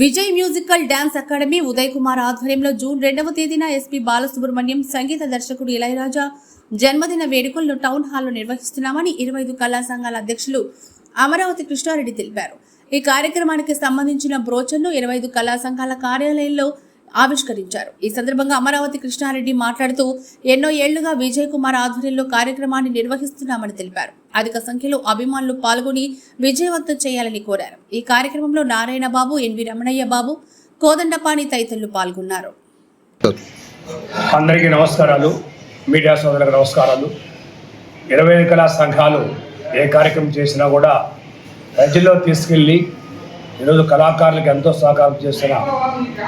Vijay musical dance academy Uday Kumar ఆధ్వర్యంలో June రెండవ తేదీన ఎస్పీ బాలసుబ్రహ్మణ్యం సంగీత దర్శకుడు ఇళయరాజా జన్మదిన వేడుకలను టౌన్ హాల్లో నిర్వహిస్తున్నామని ఇరవై ఐదు కళా సంఘాల అధ్యక్షులు అమరావతి కృష్ణారెడ్డి తెలిపారు. ఈ కార్యక్రమానికి సంబంధించిన బ్రోచర్ను ఇరవై ఐదు కళా సంఘాల కార్యాలయంలో ఆవిష్కరించారు. ఈ సందర్భంగా అమరావతి కృష్ణారెడ్డి మాట్లాడుతూ ఎన్నో ఏళ్ళుగా విజయ్ కుమార్ ఆధ్వర్యంలో కార్యక్రమాన్ని నిర్వహిస్తున్నామని తెలిపారు. అధిక సంఖ్యలో అభిమానులు పాల్గొని విజయవంతం చేయాలని కోరారు. ఈ కార్యక్రమంలో నారాయణ బాబు ఎన్వి రమణయ్య బాబు కోదండపాణి తదితరులు పాల్గొన్నారు. అందరికీ నమస్కారాలు. మీడియా సోదరులకు నమస్కారాలు. ఇరవై కళా సంఘాలు ఏ కార్యక్రమం చేసినా కూడా ప్రజల్లో తీసుకెళ్ళి ఈరోజు కళాకారులకు ఎంతో సహకారం చేస్తున్న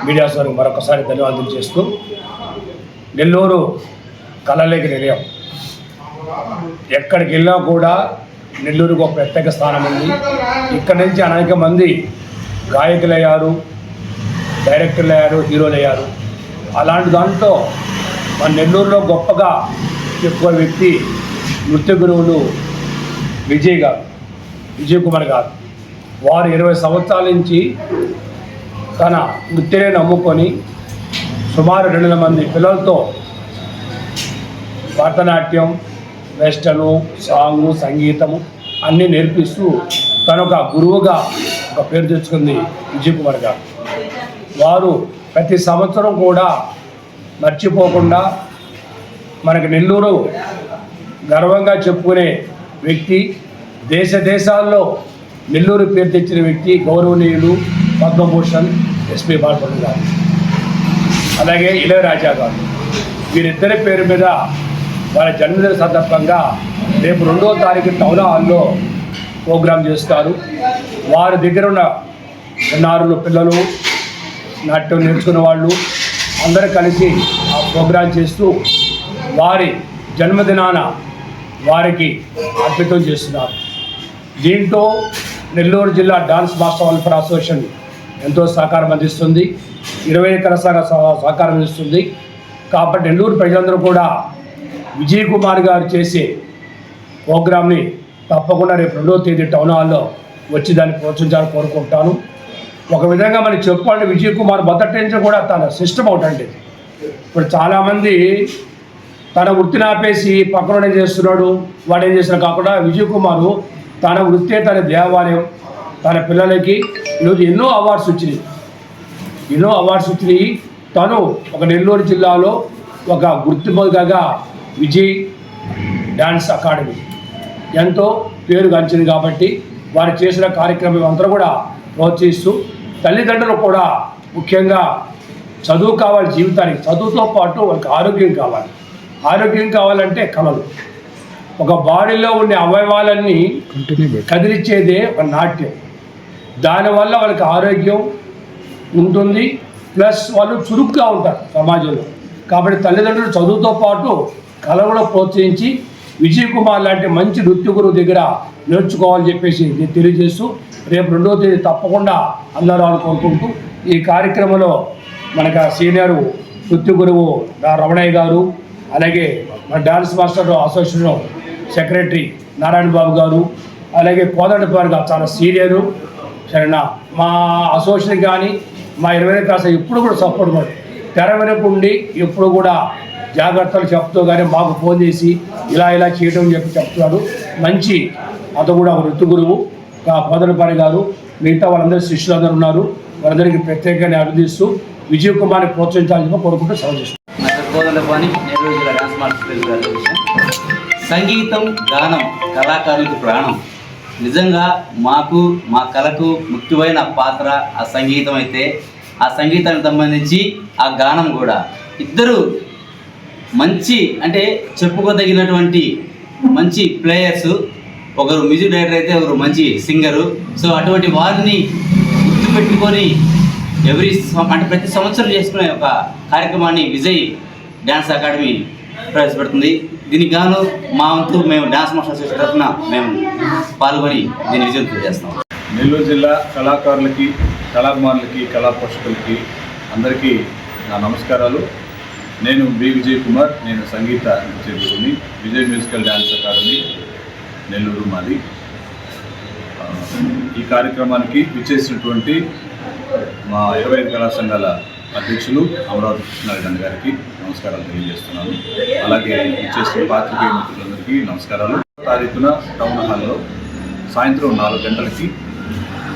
మీడియా సోదరులకు మరొకసారి ధన్యవాదాలు చేస్తూ నెల్లూరు కళలేకి నిలయం ఎక్కడికి వెళ్ళినా కూడా నెల్లూరుకు ఒక ప్రత్యేక స్థానం ఉంది. ఇక్కడ నుంచి అనేక మంది గాయకులయ్యారు డైరెక్టర్లు అయ్యారు హీరోలు అయ్యారు అలాంటి దాంట్లో మన నెల్లూరులో గొప్పగా చెప్పుకునే వ్యక్తి నృత్య గురువులు విజయ్ గారు విజయ్ కుమార్ గారు. వారు ఇరవై సంవత్సరాల నుంచి తన వృత్తిని నమ్ముకొని సుమారు రెండు మంది పిల్లలతో భరతనాట్యం వెస్టను సాంగు సంగీతము అన్నీ నేర్పిస్తూ తన ఒక గురువుగా ఒక పేరు తెచ్చుకుంది విజయ్ కుమార్ గారు. వారు ప్రతి సంవత్సరం కూడా మర్చిపోకుండా మనకు నెల్లూరు గర్వంగా చెప్పుకునే వ్యక్తి దేశ దేశాల్లో నెల్లూరు పేరు తెచ్చిన వ్యక్తి గౌరవనీయులు పద్మభూషణ్ ఎస్పి బాలపల్లి గారు. అలాగే ఇళయరాజా గారు. వీరిద్దరి పేరు మీద వాళ్ళ జన్మదిన సందర్భంగా రేపు రెండో తారీఖు టౌన్ హాల్లో ప్రోగ్రాం చేస్తారు. వారి దగ్గర ఉన్న చిన్నారులు పిల్లలు నాట్యం నేర్చుకున్న వాళ్ళు అందరూ కలిసి ఆ ప్రోగ్రాం చేస్తూ వారి జన్మదినాన వారికి అర్పితం చేస్తున్నారు. దీంతో నెల్లూరు జిల్లా డాన్స్ మాస్టర్ వెల్ఫేర్ అసోసియేషన్ ఎంతో సహకారం అందిస్తుంది. ఇరవై ఎకర సహకారం అందిస్తుంది. కాబట్టి నెల్లూరు ప్రజలందరూ కూడా విజయ్ కుమార్ గారు చేసే ప్రోగ్రామ్ని తప్పకుండా రేపు రెండో తేదీ టౌన్ హాల్లో వచ్చి దాన్ని ప్రోత్సహించాలని కోరుకుంటాను. ఒక విధంగా మనం చెప్పుకోవాలంటే విజయ్ కుమార్ మొదటి నుంచి కూడా తన సిస్టమ్ అవుట్ ఇప్పుడు చాలామంది తన వృత్తిని ఆపేసి పక్కన ఏం చేస్తున్నాడు వాడు ఏం చేస్తున్నా కాకుండా విజయ్ కుమార్ తన వృత్తే తన దేవాలయం తన పిల్లలకి ఈరోజు ఎన్నో అవార్డ్స్ వచ్చినాయి. ఎన్నో అవార్డ్స్ వచ్చినాయి. తను ఒక నెల్లూరు జిల్లాలో ఒక గుర్తింపుగా విజయ్ డ్యాన్స్ అకాడమీ. ఎంతో పేరు గంచింది కాబట్టి వారు చేసిన కార్యక్రమం అంతా కూడా ప్రోత్సహిస్తూ తల్లిదండ్రులు కూడా ముఖ్యంగా చదువు కావాలి జీవితానికి. చదువుతో పాటు వాళ్ళకి ఆరోగ్యం కావాలి. ఆరోగ్యం కావాలంటే కళలు ఒక బాడీలో ఉండే అవయవాలన్నీ కదిలిచ్చేదే ఒక నాట్యం. దానివల్ల వాళ్ళకి ఆరోగ్యం ఉంటుంది. ప్లస్ వాళ్ళు చురుగ్గా ఉంటారు సమాజంలో. కాబట్టి తల్లిదండ్రులు చదువుతో పాటు కలవలో ప్రోత్సహించి విజయ్ కుమార్ లాంటి మంచి నృత్య గురువు దగ్గర నేర్చుకోవాలని చెప్పేసి నేను తెలియజేస్తూ రేపు రెండో తేదీ తప్పకుండా అందరూ కోరుకుంటూ ఈ కార్యక్రమంలో మనకు సీనియర్ నృత్య గురువు రా- రమణయ్య గారు అలాగే మన dance master association secretary Narayana Babu గారు అలాగే కోదండపారు గారు చాలా సీనియరు. సరేనా? మా అసోసియేషన్ కానీ మా ఇరవై కాస్త ఎప్పుడు కూడా సపోర్ట్ కూడా తెర వెనక ఉండి ఎప్పుడు కూడా జాగ్రత్తలు చెప్తూ కానీ మాకు ఫోన్ చేసి ఇలా ఇలా చేయడం చెప్పి చెప్తున్నాడు మంచి అతను కూడా ఒక వృత్తి గురువు కోదండపారి గారు మిగతా వాళ్ళందరూ శిష్యులందరూ ఉన్నారు. వారందరికీ ప్రత్యేకంగా అభినందిస్తూ విజయ్ కుమార్ని ప్రోత్సహించాలని కోరుకుంటూ సెలవు చేస్తున్నాను సంగీతం గానం కళాకారులకు ప్రాణం. నిజంగా మాకు మా కళకు ముఖ్యమైన పాత్ర ఆ సంగీతం అయితే ఆ సంగీతానికి సంబంధించి ఆ గానం కూడా. ఇద్దరు మంచి అంటే చెప్పుకోదగినటువంటి మంచి ప్లేయర్స్ ఒకరు మ్యూజిక్ డైరెక్టర్ అయితే ఒకరు మంచి సింగరు సో అటువంటి వారిని గుర్తుపెట్టుకొని ఎవ్రీ అంటే ప్రతి సంవత్సరం చేసుకునే ఒక కార్యక్రమాన్ని విజయ్ డ్యాన్స్ అకాడమీ ప్రవేశపెడుతుంది. దీనికి గాను మా వంతు మేము డ్యాన్స్ మాస్టర్ అసోసియేషన్ తరఫున మేము పాల్గొని దీన్ని విజయం చేస్తాం. నెల్లూరు జిల్లా కళాకారులకి కళాభిమానులకి కళా పోషకులకి అందరికీ నా నమస్కారాలు. నేను బి విజయ్ కుమార్ నేను సంగీత చేసుకుని Vijay musical dance academy Nellore మాది. ఈ కార్యక్రమానికి విచ్చేసినటువంటి మా ఇరవై ఐదు కళా అధ్యక్షులు అమరావతి కృష్ణారెడ్డి గారికి నమస్కారాలు తెలియజేస్తున్నాను. అలాగే విచ్చేసిన పాత్రికేయ మిత్రులందరికీ నమస్కారాలు. తారీఖున టౌన్ హాల్లో సాయంత్రం నాలుగు గంటలకి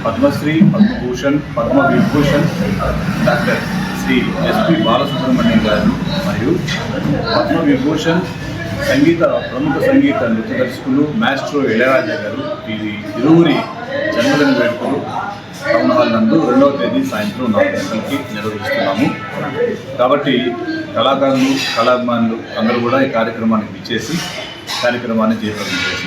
Padma Shri Padma Bhushan Padma Vibhushan doctor Shri S P Balasubrahmanyam గారు మరియు పద్మవిభూషణ్ సంగీత ప్రముఖ సంగీత నృత్య దర్శకులు మాస్ట్రో ఇళయరాజా గారు ఇది ఇరువురి జన్మదిన వేడుకలు టౌన్ హాల్ నందు రెండవ తేదీ సాయంత్రం నాలుగు గంటలకి నిర్వహిస్తున్నాము. కాబట్టి కళాకారులు కళాభిమానులు అందరూ కూడా ఈ కార్యక్రమానికి ఇచ్చేసి కార్యక్రమాన్ని జయప్రదం చేసి